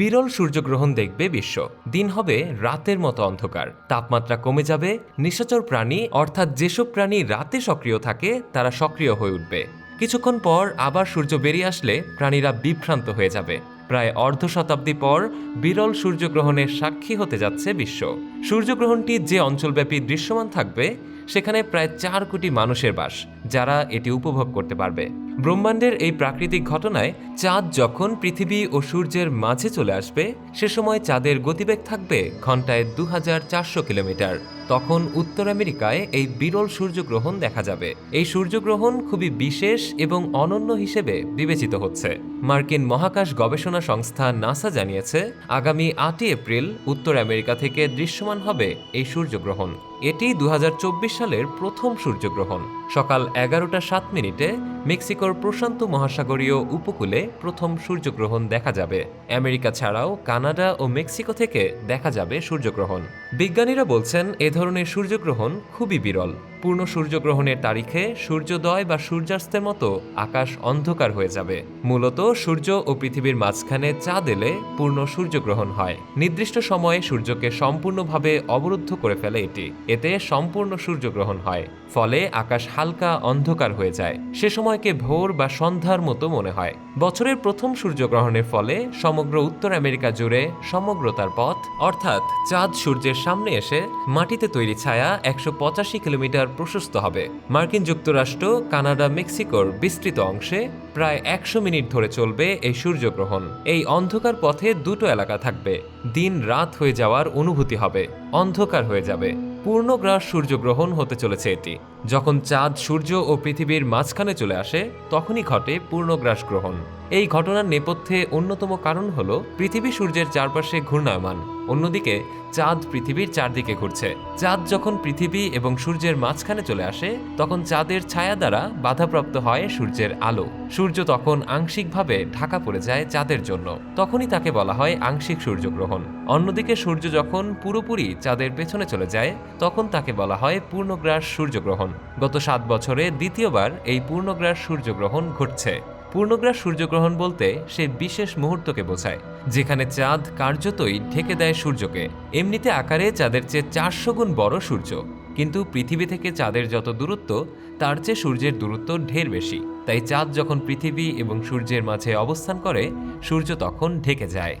বিরল সূর্যগ্রহণ দেখবে বিশ্ব। দিন হবে রাতের মতো অন্ধকার। তাপমাত্রা কমে যাবে নিশাচর প্রাণী, অর্থাৎ যেসব প্রাণী রাতে সক্রিয় থাকে, তারা সক্রিয় হয়ে উঠবে। কিছুক্ষণ পর আবার সূর্য বেরিয়ে আসলে প্রাণীরা বিভ্রান্ত হয়ে যাবে। প্রায় অর্ধ শতাব্দী পর বিরল সূর্যগ্রহণের সাক্ষী হতে যাচ্ছে বিশ্ব। সূর্যগ্রহণটি যে অঞ্চলব্যাপী দৃশ্যমান থাকবে সেখানে প্রায় চার কোটি মানুষের বাস, যারা এটি উপভোগ করতে পারবে। ব্রহ্মাণ্ডের এই প্রাকৃতিক ঘটনায় চাঁদ যখন পৃথিবী ও সূর্যের মাঝে চলে আসবে, সে সময় চাঁদের গতিবেগ থাকবে ঘন্টায় দু হাজার চারশো কিলোমিটার। তখন উত্তর আমেরিকায় এই বিরল সূর্যগ্রহণ দেখা যাবে। এই সূর্যগ্রহণ খুবই বিশেষ এবং অনন্য হিসেবে বিবেচিত হচ্ছে। মার্কিন মহাকাশ গবেষণা সংস্থা নাসা জানিয়েছে, আগামী আটই এপ্রিল উত্তর আমেরিকা থেকে দৃশ্যমান হবে এই সূর্যগ্রহণ। এটি দু হাজার চব্বিশ সালের প্রথম সূর্যগ্রহণ। সকাল এগারোটা সাত মিনিটে মেক্সিকোর প্রশান্ত মহাসাগরীয় উপকূলে প্রথম সূর্যগ্রহণ দেখা যাবে। আমেরিকা ছাড়াও কানাডা ও মেক্সিকো থেকে দেখা যাবে সূর্যগ্রহণ। বিজ্ঞানীরা বলছেন, এ ধরনের সূর্যগ্রহণ খুবই বিরল। পূর্ণ সূর্যগ্রহণের তারিখে সূর্যোদয় বা সূর্যাস্তের মতো আকাশ অন্ধকার হয়ে যাবে। মূলত সূর্য ও পৃথিবীর মাঝখানে চাঁদ এলে পূর্ণ সূর্যগ্রহণ হয়। নির্দিষ্ট সময়ে সূর্যকে সম্পূর্ণভাবে অবরুদ্ধ করে ফেলে এটি। এতে সম্পূর্ণ সূর্যগ্রহণ হয়। ফলে আকাশ হালকা অন্ধকার হয়ে যায়। সে সময়কে ভোর বা সন্ধ্যার মতো মনে হয়। বছরের প্রথম সূর্যগ্রহণের ফলে সমগ্র উত্তর আমেরিকা জুড়ে সমগ্র তার পথ, অর্থাৎ চাঁদ সূর্যের সামনে এসে মাটিতে তৈরি ছায়া একশো পঁচাশি কিলোমিটার প্রশস্ত হবে। মার্কিন যুক্তরাষ্ট্র, কানাডা, মেক্সিকোর বিস্তৃত অংশে প্রায় একশো মিনিট ধরে চলবে এই সূর্যগ্রহণ। এই অন্ধকার পথে দুটো এলাকা থাকবে। দিন রাত হয়ে যাওয়ার অনুভূতি হবে। অন্ধকার হয়ে যাবে। পূর্ণগ্রাস সূর্যগ্রহণ হতে চলেছে এটি। যখন চাঁদ, সূর্য ও পৃথিবীর মাঝখানে চলে আসে, তখনই ঘটে পূর্ণগ্রাস গ্রহণ এই ঘটনার নেপথ্যে অন্যতম কারণ হল পৃথিবী সূর্যের চারপাশে ঘূর্ণায়মান। অন্যদিকে, চাঁদ পৃথিবীর চারদিকে ঘুরছে। চাঁদ যখন পৃথিবী এবং সূর্যের মাঝখানে চলে আসে, তখন চাঁদের ছায়া দ্বারা বাধাপ্রাপ্ত হয় সূর্যের আলো। সূর্য তখন আংশিকভাবে ঢাকা পড়ে যায় চাঁদের জন্য। তখনই তাকে বলা হয় আংশিক সূর্যগ্রহণ। অন্যদিকে, সূর্য যখন পুরোপুরি চাঁদের পেছনে চলে যায়, তখন তাকে বলা হয় পূর্ণগ্রাস সূর্যগ্রহণ। গত সাত বছরে দ্বিতীয়বার এই পূর্ণগ্রাস সূর্যগ্রহণ ঘটছে। পূর্ণগ্রাস সূর্যগ্রহণ বলতে সে বিশেষ মুহূর্তকে বোঝায়, যেখানে চাঁদ কার্যতই ঢেকে দেয় সূর্যকে। এমনিতে আকারে চাঁদের চেয়ে চারশো গুণ বড় সূর্য। কিন্তু পৃথিবী থেকে চাঁদের যত দূরত্ব, তার চেয়ে সূর্যের দূরত্ব ঢের বেশি। তাই চাঁদ যখন পৃথিবী এবং সূর্যের মাঝে অবস্থান করে, সূর্য তখন ঢেকে যায়।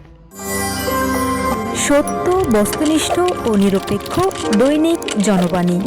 সত্য, বস্তুনিষ্ঠ ও নিরপেক্ষ দৈনিক জনবাণী।